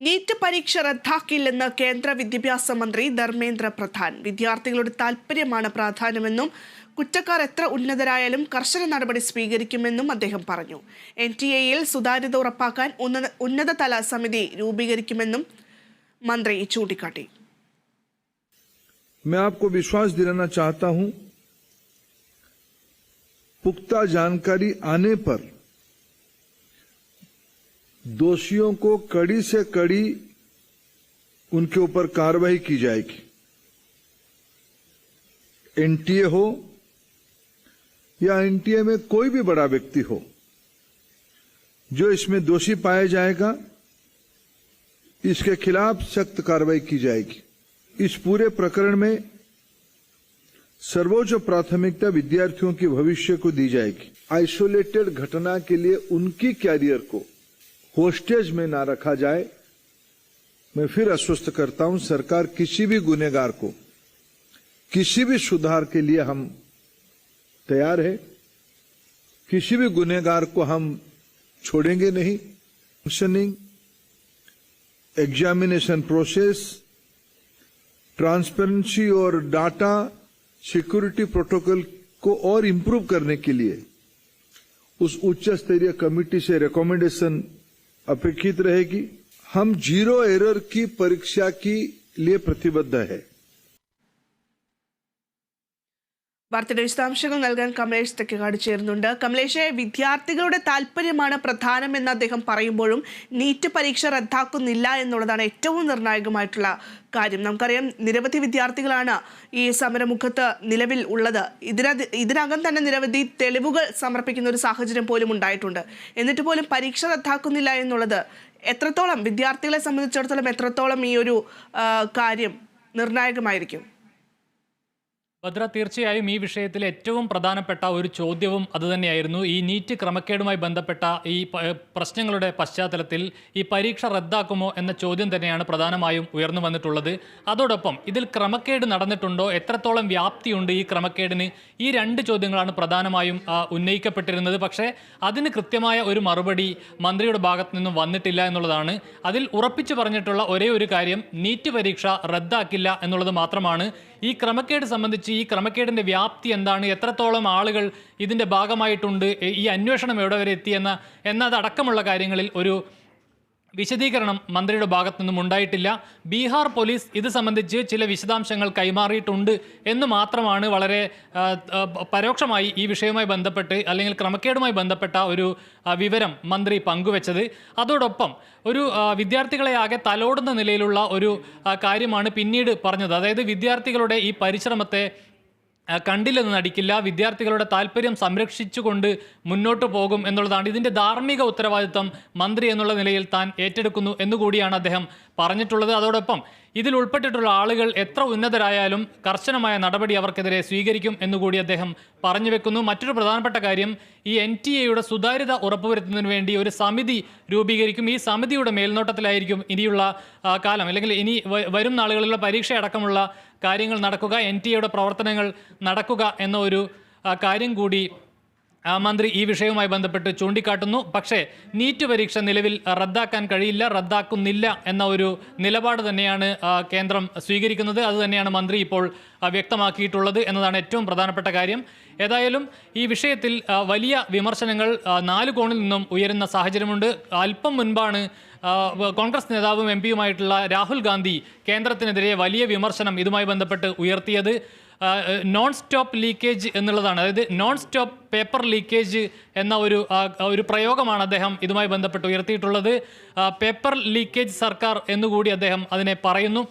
NEET പരീക്ഷ റദ്ദാക്കില്ലെന്ന് കേന്ദ്ര വിദ്യാഭ്യാസ മന്ത്രി ധർമ്മേന്ദ്ര പ്രധാൻ വിദ്യാർത്ഥികളുടെ താൽപ്പര്യമാണ് പ്രാധാന്യമെന്നും കുറ്റക്കാർ എത്ര ഉന്നതരായാലും കർശന നടപടി സ്വീകരിക്കുമെന്നും അദ്ദേഹം പറഞ്ഞു എൻ ടി എയിൽ സുതാര്യത ഉറപ്പാക്കാൻ ഉന്നത ഉന്നതതല സമിതി രൂപീകരിക്കുമെന്നും മന്ത്രി ചൂണ്ടിക്കാട്ടി मैं आपको विश्वास दिलाना चाहता हूं पुख्ता जानकारी आने पर दोषियों को कड़ी से कड़ी उनके ऊपर कार्रवाई की जाएगी। एनटीए हो या एनटीए में कोई भी बड़ा व्यक्ति हो, जो इसमें दोषी पाया जाएगा, इसके खिलाफ सख्त कार्रवाई की जाएगी। इस पूरे प्रकरण में सर्वोच्च प्राथमिकता विद्यार्थियों के भविष्य को दी जाएगी। आइसोलेटेड घटना के लिए उनकी कैरियर को होस्टेज में ना रखा जाए। मैं फिर आश्वस्त करता हूँ, सरकार किसी भी गुनेगार को, किसी भी सुधार के लिए हम तैयार है। किसी भी गुनेगार को हम छोड़ेंगे नहीं। फंक्शनिंग एग्जामिनेशन प्रोसेस ट्रांसपेरेंसी और डाटा सिक्योरिटी प्रोटोकॉल को और इम्प्रूव करने के लिए उस उच्च स्तरीय कमेटी से रिकमेंडेशन अपेक्षित रहेगी। हम ज़ीरो एरर की परीक्षा के लिए प्रतिबद्ध है। വാർത്തയുടെ വിശദാംശങ്ങൾ നൽകാൻ കമലേഷ് തെക്കേകാട് ചേരുന്നുണ്ട്. കമലേഷെ വിദ്യാർത്ഥികളുടെ താല്പര്യമാണ് പ്രധാനമെന്ന് അദ്ദേഹം പറയുമ്പോഴും നീറ്റ് പരീക്ഷ റദ്ദാക്കുന്നില്ല എന്നുള്ളതാണ് ഏറ്റവും നിർണായകമായിട്ടുള്ള കാര്യം. നമുക്കറിയാം നിരവധി വിദ്യാർത്ഥികളാണ് ഈ സമരമുഖത്ത് നിലവിൽ ഉള്ളത്. ഇതിന ഇതിനകം തന്നെ നിരവധി തെളിവുകൾ സമർപ്പിക്കുന്ന ഒരു സാഹചര്യം പോലും ഉണ്ടായിട്ടുണ്ട്. എന്നിട്ട് പോലും പരീക്ഷ റദ്ദാക്കുന്നില്ല എന്നുള്ളത് എത്രത്തോളം വിദ്യാർത്ഥികളെ സംബന്ധിച്ചിടത്തോളം എത്രത്തോളം ഈ ഒരു കാര്യം നിർണായകമായിരിക്കും? ഭദ്ര തീർച്ചയായും ഈ വിഷയത്തിൽ ഏറ്റവും പ്രധാനപ്പെട്ട ഒരു ചോദ്യവും അതുതന്നെയായിരുന്നു ഈ നീറ്റ് ക്രമക്കേടുമായി ബന്ധപ്പെട്ട ഈ പ്രശ്നങ്ങളുടെ പശ്ചാത്തലത്തിൽ ഈ പരീക്ഷ റദ്ദാക്കുമോ എന്ന ചോദ്യം തന്നെയാണ് പ്രധാനമായും ഉയർന്നു വന്നിട്ടുള്ളത്. അതോടൊപ്പം ഇതിൽ ക്രമക്കേട് നടന്നിട്ടുണ്ടോ? എത്രത്തോളം വ്യാപ്തിയുണ്ട് ഈ ക്രമക്കേടിന്? ഈ രണ്ട് ചോദ്യങ്ങളാണ് പ്രധാനമായും ഉന്നയിക്കപ്പെട്ടിരുന്നത്. പക്ഷേ അതിന് കൃത്യമായ ഒരു മറുപടി മന്ത്രിയുടെ ഭാഗത്തു നിന്നും വന്നിട്ടില്ല എന്നുള്ളതാണ്. അതിൽ ഉറപ്പിച്ചു പറഞ്ഞിട്ടുള്ള ഒരേ ഒരു കാര്യം നീറ്റ് പരീക്ഷ റദ്ദാക്കില്ല എന്നുള്ളത് മാത്രമാണ്. ഈ ക്രമക്കേട് സംബന്ധിച്ച് ഈ ക്രമക്കേടിന്റെ വ്യാപ്തി എന്താണ്? എത്രത്തോളം ആളുകൾ ഇതിന്റെ ഭാഗമായിട്ടുണ്ട്? ഈ- അന്വേഷണം എവിടെ വരെ എത്തിയെന്ന എന്നതടക്കമുള്ള കാര്യങ്ങളിൽ ഒരു വിശദീകരണം മന്ത്രിയുടെ ഭാഗത്തു നിന്നും ഉണ്ടായിട്ടില്ല. ബീഹാർ പോലീസ് ഇത് സംബന്ധിച്ച് ചില വിശദാംശങ്ങൾ കൈമാറിയിട്ടുണ്ട് എന്ന് മാത്രമാണ് വളരെ പരോക്ഷമായി ഈ വിഷയവുമായി ബന്ധപ്പെട്ട് അല്ലെങ്കിൽ ക്രമക്കേടുമായി ബന്ധപ്പെട്ട ഒരു വിവരം മന്ത്രി പങ്കുവച്ചത്. അതോടൊപ്പം ഒരു വിദ്യാർത്ഥികളെ ആകെ തലോടുന്ന നിലയിലുള്ള ഒരു കാര്യമാണ് പിന്നീട് പറഞ്ഞത്. അതായത് വിദ്യാർത്ഥികളുടെ ഈ പരിശ്രമത്തെ കണ്ടില്ലെന്ന് നടിക്കില്ല. വിദ്യാർത്ഥികളുടെ താല്പര്യം സംരക്ഷിച്ചുകൊണ്ട് മുന്നോട്ട് പോകും എന്നുള്ളതാണ്. ഇതിന്റെ ധാർമ്മിക ഉത്തരവാദിത്തം മന്ത്രി എന്നുള്ള നിലയിൽ താൻ ഏറ്റെടുക്കുന്നു എന്നുകൂടിയാണ് അദ്ദേഹം പറഞ്ഞിട്ടുള്ളത്. അതോടൊപ്പം ഇതിൽ ഉൾപ്പെട്ടിട്ടുള്ള ആളുകൾ എത്ര ഉന്നതരായാലും കർശനമായ നടപടി അവർക്കെതിരെ സ്വീകരിക്കും എന്നുകൂടി അദ്ദേഹം പറഞ്ഞു വെക്കുന്നു. മറ്റൊരു പ്രധാനപ്പെട്ട കാര്യം ഈ എൻ ടി എയുടെ സുതാര്യത ഉറപ്പുവരുത്തുന്നതിന് വേണ്ടി ഒരു സമിതി രൂപീകരിക്കും. ഈ സമിതിയുടെ മേൽനോട്ടത്തിലായിരിക്കും ഇനിയുള്ള കാലം. അല്ലെങ്കിൽ ഇനി വരും നാളുകളിലുള്ള പരീക്ഷ അടക്കമുള്ള കാര്യങ്ങൾ നടക്കുക എൻ ടി എയുടെ പ്രവർത്തനങ്ങൾ നടക്കുക എന്ന ഒരു കാര്യം കൂടി മന്ത്രി ഈ വിഷയവുമായി ബന്ധപ്പെട്ട് ചൂണ്ടിക്കാട്ടുന്നു. പക്ഷേ നീറ്റ് പരീക്ഷ നിലവിൽ റദ്ദാക്കാൻ കഴിയില്ല റദ്ദാക്കുന്നില്ല എന്ന ഒരു നിലപാട് തന്നെയാണ് കേന്ദ്രം സ്വീകരിക്കുന്നത്. അതുതന്നെയാണ് മന്ത്രി ഇപ്പോൾ വ്യക്തമാക്കിയിട്ടുള്ളത് എന്നതാണ് ഏറ്റവും പ്രധാനപ്പെട്ട കാര്യം. ഏതായാലും ഈ വിഷയത്തിൽ വലിയ വിമർശനങ്ങൾ നാലു കോണിൽ നിന്നും ഉയരുന്ന സാഹചര്യമുണ്ട്. അല്പം മുൻപാണ് കോൺഗ്രസ് നേതാവും എം പിയുമായിട്ടുള്ള രാഹുൽ ഗാന്ധി കേന്ദ്രത്തിനെതിരെ വലിയ വിമർശനം ഇതുമായി ബന്ധപ്പെട്ട് ഉയർത്തിയത്. നോൺ സ്റ്റോപ്പ് ലീക്കേജ് എന്നുള്ളതാണ്. അതായത് നോൺ സ്റ്റോപ്പ് പേപ്പർ ലീക്കേജ് എന്ന ഒരു ഒരു പ്രയോഗമാണ് അദ്ദേഹം ഇതുമായി ബന്ധപ്പെട്ട് ഉയർത്തിയിട്ടുള്ളത്. പേപ്പർ ലീക്കേജ് സർക്കാർ എന്നുകൂടി അദ്ദേഹം അതിനെ പറയുന്നു.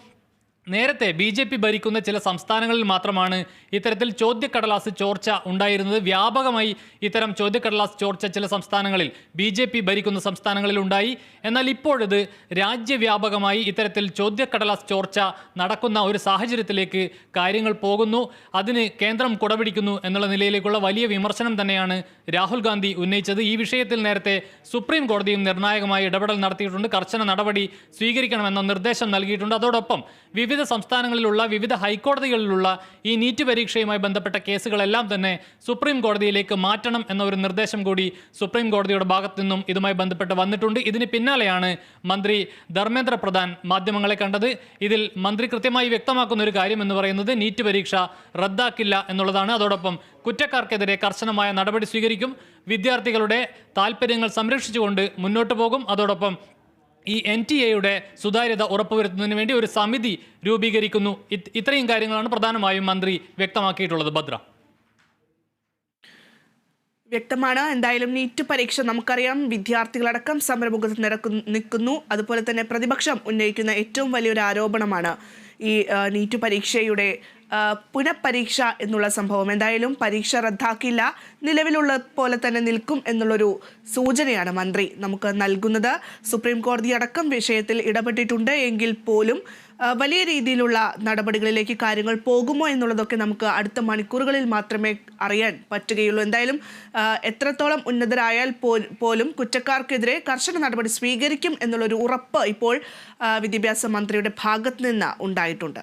നേരത്തെ ബി ജെ പി ഭരിക്കുന്ന ചില സംസ്ഥാനങ്ങളിൽ മാത്രമാണ് ഇത്തരത്തിൽ ചോദ്യക്കടലാസ് ചോർച്ച ഉണ്ടായിരുന്നത്. വ്യാപകമായി ഇത്തരം ചോദ്യക്കടലാസ് ചോർച്ച ചില സംസ്ഥാനങ്ങളിൽ ബി ജെ പി ഭരിക്കുന്ന സംസ്ഥാനങ്ങളിൽ ഉണ്ടായി. എന്നാൽ ഇപ്പോഴത് രാജ്യവ്യാപകമായി ഇത്തരത്തിൽ ചോദ്യക്കടലാസ് ചോർച്ച നടക്കുന്ന ഒരു സാഹചര്യത്തിലേക്ക് കാര്യങ്ങൾ പോകുന്നു. അതിന് കേന്ദ്രം കുടപിടിക്കുന്നു എന്നുള്ള നിലയിലേക്കുള്ള വലിയ വിമർശനം തന്നെയാണ് രാഹുൽ ഗാന്ധി ഉന്നയിച്ചത്. ഈ വിഷയത്തിൽ നേരത്തെ സുപ്രീം കോടതിയും നിർണായകമായി ഇടപെടൽ നടത്തിയിട്ടുണ്ട്. കർശന നടപടി സ്വീകരിക്കണമെന്ന നിർദ്ദേശം നൽകിയിട്ടുണ്ട്. അതോടൊപ്പം വിവിധ വിവിധ സംസ്ഥാനങ്ങളിലുള്ള വിവിധ ഹൈക്കോടതികളിലുള്ള ഈ നീറ്റ് പരീക്ഷയുമായി ബന്ധപ്പെട്ട കേസുകളെല്ലാം തന്നെ സുപ്രീം കോടതിയിലേക്ക് മാറ്റണം എന്ന ഒരു നിർദ്ദേശം കൂടി സുപ്രീം കോടതിയുടെ ഭാഗത്തു നിന്നും ഇതുമായി ബന്ധപ്പെട്ട് വന്നിട്ടുണ്ട്. ഇതിന് പിന്നാലെയാണ് മന്ത്രി ധർമ്മേന്ദ്ര പ്രധാൻ മാധ്യമങ്ങളെ കണ്ടത്. ഇതിൽ മന്ത്രി കൃത്യമായി വ്യക്തമാക്കുന്ന ഒരു കാര്യം എന്ന് പറയുന്നത് നീറ്റ് പരീക്ഷ റദ്ദാക്കില്ല എന്നുള്ളതാണ്. അതോടൊപ്പം കുറ്റക്കാർക്കെതിരെ കർശനമായ നടപടി സ്വീകരിക്കും. വിദ്യാർത്ഥികളുടെ താല്പര്യങ്ങൾ സംരക്ഷിച്ചുകൊണ്ട് മുന്നോട്ട് പോകും. അതോടൊപ്പം ഈ എൻ ടി എയുടെ സുതാര്യത ഉറപ്പുവരുത്തുന്നതിന് വേണ്ടി ഒരു സമിതി രൂപീകരിക്കുന്നു. ഇത്രയും കാര്യങ്ങളാണ് പ്രധാനമായും മന്ത്രി വ്യക്തമാക്കിയിട്ടുള്ളത്. ഭദ്ര. വ്യക്തമാണ്. എന്തായാലും നീറ്റ് പരീക്ഷ നമുക്കറിയാം. വിദ്യാർത്ഥികളടക്കം സമരമുഖത്ത് നിരക്കു നിൽക്കുന്നു. അതുപോലെ തന്നെ പ്രതിപക്ഷം ഉന്നയിക്കുന്ന ഏറ്റവും വലിയൊരു ആരോപണമാണ് ഈ നീറ്റ് പരീക്ഷയുടെ പുനഃപരീക്ഷ എന്നുള്ള സംഭവം. എന്തായാലും പരീക്ഷ റദ്ദാക്കില്ല. നിലവിലുള്ള പോലെ തന്നെ നിൽക്കും എന്നുള്ളൊരു സൂചനയാണ് മന്ത്രി നമുക്ക് നൽകുന്നത്. സുപ്രീം കോടതി അടക്കം വിഷയത്തിൽ ഇടപെട്ടിട്ടുണ്ട് എങ്കിൽ പോലും വലിയ രീതിയിലുള്ള നടപടികളിലേക്ക് കാര്യങ്ങൾ പോകുമോ എന്നുള്ളതൊക്കെ നമുക്ക് അടുത്ത മണിക്കൂറുകളിൽ മാത്രമേ അറിയാൻ പറ്റുകയുള്ളൂ. എന്തായാലും എത്രത്തോളം ഉന്നതരായാൽ പോലും കുറ്റക്കാർക്കെതിരെ കർശന നടപടി സ്വീകരിക്കും എന്നുള്ളൊരു ഉറപ്പ് ഇപ്പോൾ വിദ്യാഭ്യാസ മന്ത്രിയുടെ ഭാഗത്ത് നിന്ന് ഉണ്ടായിട്ടുണ്ട്.